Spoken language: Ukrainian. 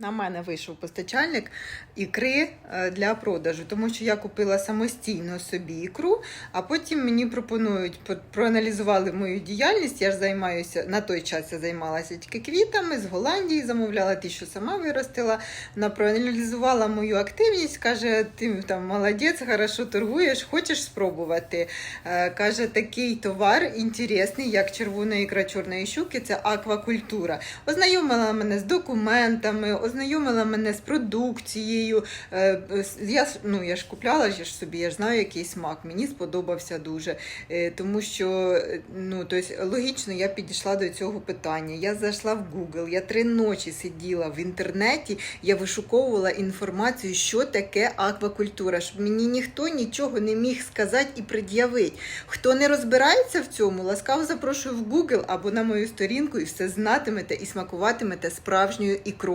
На мене вийшов постачальник ікри е, для продажу, тому що я купила самостійно собі ікру, а потім мені пропонують, по- проаналізували мою діяльність. Я ж займаюся на той час я займалася тільки квітами з Голландії, замовляла ті, що сама виростила. Вона проаналізувала мою активність, каже: ти там молодець, хорошо торгуєш, хочеш спробувати. Е, Каже, такий товар інтересний, як червона ікра чорної щуки, це аквакультура. Ознайомила мене з документами, ознайомила мене з продукцією. Е, Я, ж- ну, я ж купляла я ж собі, я ж знаю, який смак. Мені сподобався дуже. Е, Тому що е, ну, тобто, логічно я підійшла до цього питання. Я зайшла в Google, я три ночі сиділа в інтернеті, я вишуковувала інформацію, що таке аквакультура, щоб мені ніхто нічого не міг сказати і пред'явити. Хто не розбирається в цьому, ласкаво запрошую в Google або на мою сторінку і все знатимете і смакуватимете справжньою ікрою.